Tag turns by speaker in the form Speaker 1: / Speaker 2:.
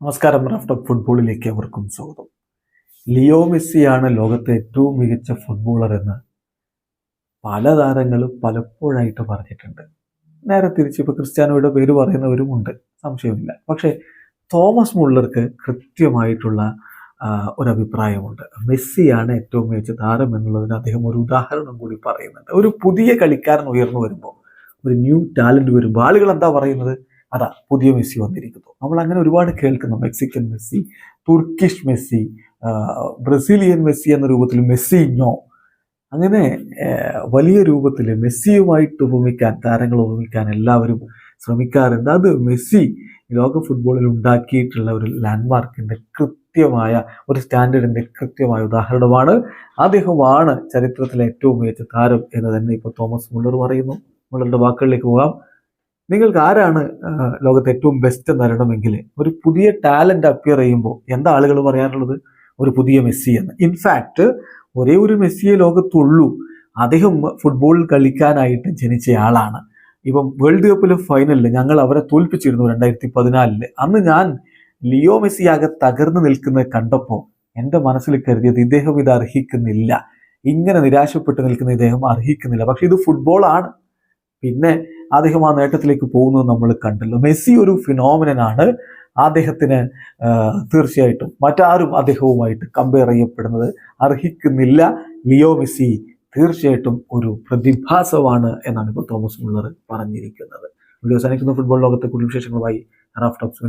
Speaker 1: നമസ്കാരം raft of ഫുട്ബോളിലേക്ക് അവർക്കും സ്വാഗതം. ലിയോ മെസ്സിയാണ് ലോകത്തെ ഏറ്റവും മികച്ച ഫുട്ബോളർ എന്ന് പല താരങ്ങളും പലപ്പോഴായിട്ട് പറഞ്ഞിട്ടുണ്ട്. നേരെ തിരിച്ച് ഇപ്പോൾ ക്രിസ്ത്യാനോയുടെ പേര് പറയുന്നവരുമുണ്ട് സംശയമില്ല. പക്ഷേ തോമസ് മുള്ളർക്ക് കൃത്യമായിട്ടുള്ള ഒരു അഭിപ്രായമുണ്ട് മെസ്സിയാണ് ഏറ്റവും മികച്ച താരം എന്നുള്ളതിന് അദ്ദേഹം ഒരു ഉദാഹരണം കൂടി പറയുന്നുണ്ട്. ഒരു പുതിയ കളിക്കാരൻ ഉയർന്നു വരുമ്പോൾ ഒരു ന്യൂ ടാലന്റ് വരുമ്പോൾ ആളുകൾ എന്താ പറയുന്നത്? അതാ പുതിയ മെസ്സി വന്നിരിക്കുന്നു. നമ്മൾ അങ്ങനെ ഒരുപാട് കേൾക്കുന്നു. Mexican Messi Turkish Messi Brazilian Messi എന്ന രൂപത്തിൽ മെസ്സിഞ്ഞോ അങ്ങനെ വലിയ രൂപത്തിൽ മെസ്സിയുമായിട്ട് ഉപമിക്കാൻ താരങ്ങൾ ഉപമിക്കാൻ എല്ലാവരും ശ്രമിക്കാറുണ്ട്. അത് മെസ്സി ലോക ഫുട്ബോളിൽ ഉണ്ടാക്കിയിട്ടുള്ള ഒരു ലാൻഡ്മാർക്കിന്റെ കൃത്യമായ ഒരു സ്റ്റാൻഡേർഡിന്റെ കൃത്യമായ ഉദാഹരണമാണ്. അദ്ദേഹമാണ് ചരിത്രത്തിലെ ഏറ്റവും മികച്ച താരം എന്ന് തന്നെ ഇപ്പോൾ തോമസ് മുള്ളർ പറയുന്നു. മുള്ളറുടെ വാക്കുകളിലേക്ക് പോകാം. നിങ്ങൾക്ക് ആരാണ് ലോകത്ത് ഏറ്റവും ബെസ്റ്റ് എന്നറിയണമെങ്കിൽ ഒരു പുതിയ ടാലന്റ് അപ്പിയർ ചെയ്യുമ്പോൾ എന്താ ആളുകൾ പറയാനുള്ളത് ഒരു പുതിയ മെസ്സി എന്ന്. ഇൻഫാക്ട് ഒരേ ഒരു മെസ്സിയെ ലോകത്തുള്ളൂ. അദ്ദേഹം ഫുട്ബോളിൽ കളിക്കാനായിട്ട് ജനിച്ചയാളാണ് ഇപ്പം വേൾഡ് കപ്പിലെ ഫൈനലിൽ ഞങ്ങൾ അവരെ തോൽപ്പിച്ചിരുന്നു രണ്ടായിരത്തി പതിനാലിൽ അന്ന് ഞാൻ ലിയോ മെസ്സിയാകെ തകർന്നു നിൽക്കുന്നത് കണ്ടപ്പോൾ എന്റെ മനസ്സിൽ കരുതിയത് ഇദ്ദേഹം ഇത് അർഹിക്കുന്നില്ല. ഇങ്ങനെ നിരാശപ്പെട്ട് നിൽക്കുന്ന ഇദ്ദേഹം അർഹിക്കുന്നില്ല. പക്ഷെ ഇത് ഫുട്ബോളാണ് പിന്നെ അദ്ദേഹം ആ നേട്ടത്തിലേക്ക് പോകുന്നത് നമ്മൾ കണ്ടല്ലോ. മെസ്സി ഒരു ഫിനോമിനനാണ് അദ്ദേഹത്തിന് തീർച്ചയായിട്ടും മറ്റാരും അദ്ദേഹവുമായിട്ട് കമ്പയർ ചെയ്യപ്പെടുന്നത് അർഹിക്കുന്നില്ല. ലിയോ മെസ്സി തീർച്ചയായിട്ടും ഒരു പ്രതിഭാസമാണ് എന്നാണ് ഇപ്പോൾ തോമസ് മുള്ളർ പറഞ്ഞിരിക്കുന്നത്. വീഡിയോ സനിക്കുന്ന ഫുട്ബോൾ ലോകത്തെ കൂടുതൽ വിശേഷങ്ങളുമായി റാഫ് ടോപ്സ്